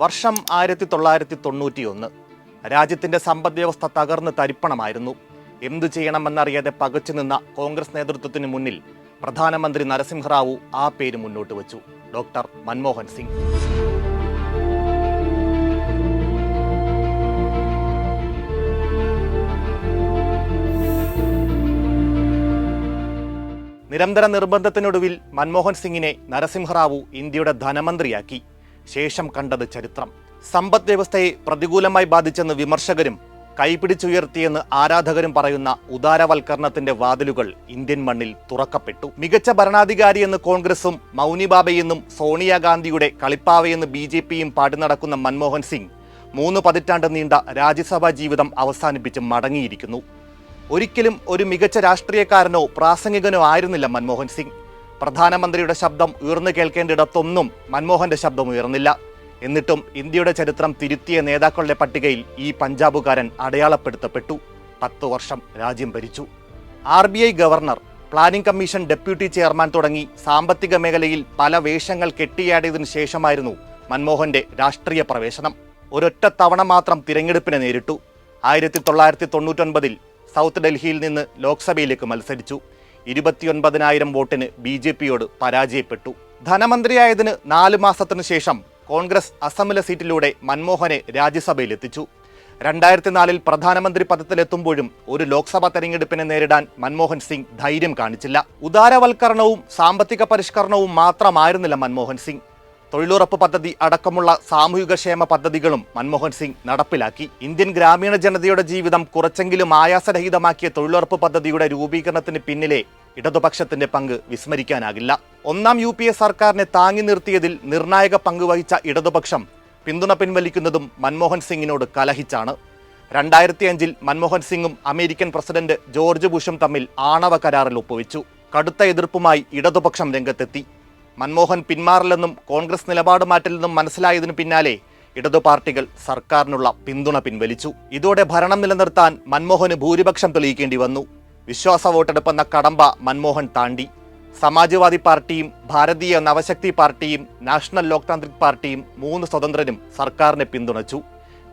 വർഷം ആയിരത്തി തൊള്ളായിരത്തി തൊണ്ണൂറ്റിയൊന്ന് രാജ്യത്തിന്റെ സമ്പദ് വ്യവസ്ഥ തകർന്ന് തരിപ്പണമായിരുന്നു. എന്തു ചെയ്യണമെന്നറിയാതെ പകച്ചു നിന്ന കോൺഗ്രസ് നേതൃത്വത്തിന് മുന്നിൽ പ്രധാനമന്ത്രി നരസിംഹറാവു ആ പേര് മുന്നോട്ട് വച്ചു. ഡോക്ടർ മൻമോഹൻ സിംഗ്. നിരന്തര നിർബന്ധത്തിനൊടുവിൽ മൻമോഹൻ സിംഗിനെ നരസിംഹറാവു ഇന്ത്യയുടെ ധനമന്ത്രിയാക്കി. ശേഷം കണ്ടത് ചരിത്രം. സമ്പദ് വ്യവസ്ഥയെ പ്രതികൂലമായി ബാധിച്ചെന്ന് വിമർശകരും കൈപിടിച്ചുയർത്തിയെന്ന് ആരാധകരും പറയുന്ന ഉദാരവൽക്കരണത്തിന്റെ വാതിലുകൾ ഇന്ത്യൻ മണ്ണിൽ തുറക്കപ്പെട്ടു. മികച്ച ഭരണാധികാരിയെന്ന് കോൺഗ്രസും മൗനിബാബയെന്നും സോണിയാഗാന്ധിയുടെ കളിപ്പാവയെന്ന് ബി ജെ പിയും പാടി നടക്കുന്ന മൻമോഹൻ സിംഗ് മൂന്ന് പതിറ്റാണ്ട് നീണ്ട രാജ്യസഭാ ജീവിതം അവസാനിപ്പിച്ച് മടങ്ങിയിരിക്കുന്നു. ഒരിക്കലും ഒരു മികച്ച രാഷ്ട്രീയക്കാരനോ പ്രാസംഗികനോ ആയിരുന്നില്ല മൻമോഹൻ സിംഗ്. പ്രധാനമന്ത്രിയുടെ ശബ്ദം ഉയർന്നു കേൾക്കേണ്ടിടത്തൊന്നും മൻമോഹന്റെ ശബ്ദം ഉയർന്നില്ല. എന്നിട്ടും ഇന്ത്യയുടെ ചരിത്രം തിരുത്തിയ നേതാക്കളുടെ പട്ടികയിൽ ഈ പഞ്ചാബുകാരൻ അടയാളപ്പെടുത്തപ്പെട്ടു. പത്തു വർഷം രാജ്യം ഭരിച്ചു. R B I governor planning commission deputy chairman തുടങ്ങി സാമ്പത്തിക മേഖലയിൽ പല വേഷങ്ങൾ കെട്ടിയാടിയതിനു ശേഷമായിരുന്നു മൻമോഹന്റെ രാഷ്ട്രീയ പ്രവേശനം. ഒരൊറ്റ തവണ മാത്രം തിരഞ്ഞെടുപ്പിനെ നേരിട്ടു. ആയിരത്തി തൊള്ളായിരത്തി തൊണ്ണൂറ്റൊൻപതിൽ സൗത്ത് ഡൽഹിയിൽ നിന്ന് ലോക്സഭയിലേക്ക് മത്സരിച്ചു. ഇരുപത്തിയൊൻപതിനായിരം വോട്ടിന് ബി ജെ പിയോട് പരാജയപ്പെട്ടു. ധനമന്ത്രിയായതിന് നാല് മാസത്തിനു ശേഷം കോൺഗ്രസ് അസമിലെ സീറ്റിലൂടെ മൻമോഹനെ രാജ്യസഭയിലെത്തിച്ചു. രണ്ടായിരത്തി നാലിൽ പ്രധാനമന്ത്രി പദത്തിലെത്തുമ്പോഴും ഒരു ലോക്സഭാ തെരഞ്ഞെടുപ്പിനെ നേരിടാൻ മൻമോഹൻ സിംഗ് ധൈര്യം കാണിച്ചില്ല. ഉദാരവൽക്കരണവും സാമ്പത്തിക പരിഷ്കരണവും മാത്രമായിരുന്നില്ല മൻമോഹൻ സിംഗ്. തൊഴിലുറപ്പ് പദ്ധതി അടക്കമുള്ള സാമൂഹിക ക്ഷേമ പദ്ധതികളും മൻമോഹൻ സിംഗ് നടപ്പിലാക്കി. ഇന്ത്യൻ ഗ്രാമീണ ജനതയുടെ ജീവിതം കുറച്ചെങ്കിലും ആയാസരഹിതമാക്കിയ തൊഴിലുറപ്പ് പദ്ധതിയുടെ രൂപീകരണത്തിന് പിന്നിലെ ഇടതുപക്ഷത്തിന്റെ പങ്ക് വിസ്മരിക്കാനാകില്ല. ഒന്നാം യു പി എ സർക്കാരിനെ താങ്ങി നിർത്തിയതിൽ നിർണായക പങ്ക് വഹിച്ച ഇടതുപക്ഷം പിന്തുണ പിൻവലിക്കുന്നതും മൻമോഹൻ സിംഗിനോട് കലഹിച്ചാണ്. രണ്ടായിരത്തി അഞ്ചിൽ മൻമോഹൻ സിംഗും അമേരിക്കൻ പ്രസിഡന്റ് ജോർജ് ബുഷും തമ്മിൽ ആണവ കരാറിൽ ഒപ്പുവെച്ചു. കടുത്ത എതിർപ്പുമായി ഇടതുപക്ഷം രംഗത്തെത്തി. മൻമോഹൻ പിന്മാറില്ലെന്നും കോൺഗ്രസ് നിലപാട് മാറ്റില്ലെന്നും മനസ്സിലായതിനു പിന്നാലെ ഇടതു പാർട്ടികൾ സർക്കാരിനുള്ള പിന്തുണ പിൻവലിച്ചു. ഇതോടെ ഭരണം നിലനിർത്താൻ മൻമോഹന് ഭൂരിപക്ഷം തെളിയിക്കേണ്ടി വന്നു. വിശ്വാസ വോട്ടെടുപ്പെന്ന കടമ്പ മൻമോഹൻ താണ്ടി. സമാജ്വാദി പാർട്ടിയും ഭാരതീയ നവശക്തി പാർട്ടിയും നാഷണൽ ലോക് താന്ത്രിക് പാർട്ടിയും മൂന്ന് സ്വതന്ത്രരും സർക്കാരിനെ പിന്തുണച്ചു.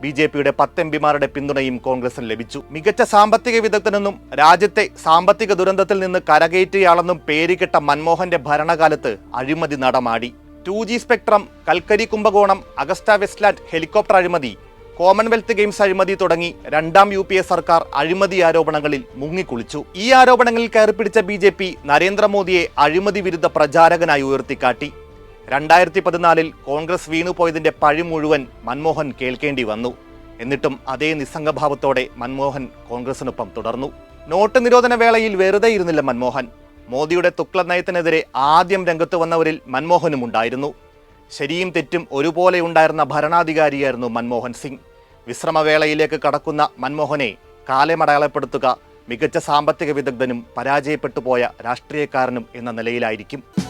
ബി ജെ പിയുടെ പത്ത് എം പിമാരുടെ പിന്തുണയും കോൺഗ്രസിന് ലഭിച്ചു. മികച്ച സാമ്പത്തിക വിദഗ്ധനെന്നും രാജ്യത്തെ സാമ്പത്തിക ദുരന്തത്തിൽ നിന്ന് കരകയറ്റിയാളെന്നും പേരുകെട്ട മൻമോഹന്റെ ഭരണകാലത്ത് അഴിമതി നടമാടി. ടു ജി സ്പെക്ട്രം കൽക്കരി കുംഭകോണം അഗസ്റ്റ വെസ്റ്റ്ലാൻഡ് ഹെലികോപ്റ്റർ അഴിമതി കോമൺവെൽത്ത് ഗെയിംസ് അഴിമതി തുടങ്ങി രണ്ടാം യു പി എ സർക്കാർ അഴിമതി ആരോപണങ്ങളിൽ മുങ്ങിക്കുളിച്ചു. ഈ ആരോപണങ്ങളിൽ കയറിപ്പിടിച്ച ബി ജെ പി നരേന്ദ്രമോദിയെ അഴിമതി വിരുദ്ധ പ്രചാരകനായി ഉയർത്തിക്കാട്ടി. രണ്ടായിരത്തി പതിനാലിൽ കോൺഗ്രസ് വീണുപോയതിന്റെ പഴി മുഴുവൻ മൻമോഹൻ കേൾക്കേണ്ടി വന്നു. എന്നിട്ടും അതേ നിസ്സംഗഭാവത്തോടെ മൻമോഹൻ കോൺഗ്രസിനൊപ്പം തുടർന്നു. നോട്ട് നിരോധന വേളയിൽ വെറുതെ ഇരുന്നില്ല മൻമോഹൻ. മോദിയുടെ തുക്ല നയത്തിനെതിരെ ആദ്യം രംഗത്ത് വന്നവരിൽ മൻമോഹനും ഉണ്ടായിരുന്നു. ശരിയും തെറ്റും ഒരുപോലെ ഉണ്ടായിരുന്ന ഭരണാധികാരിയായിരുന്നു മൻമോഹൻ സിംഗ്. വിശ്രമവേളയിലേക്ക് കടക്കുന്ന മൻമോഹനെ കാലമടയാളപ്പെടുത്തുക മികച്ച സാമ്പത്തിക വിദഗ്ധനും പരാജയപ്പെട്ടു പോയ രാഷ്ട്രീയക്കാരനും എന്ന നിലയിലായിരിക്കും.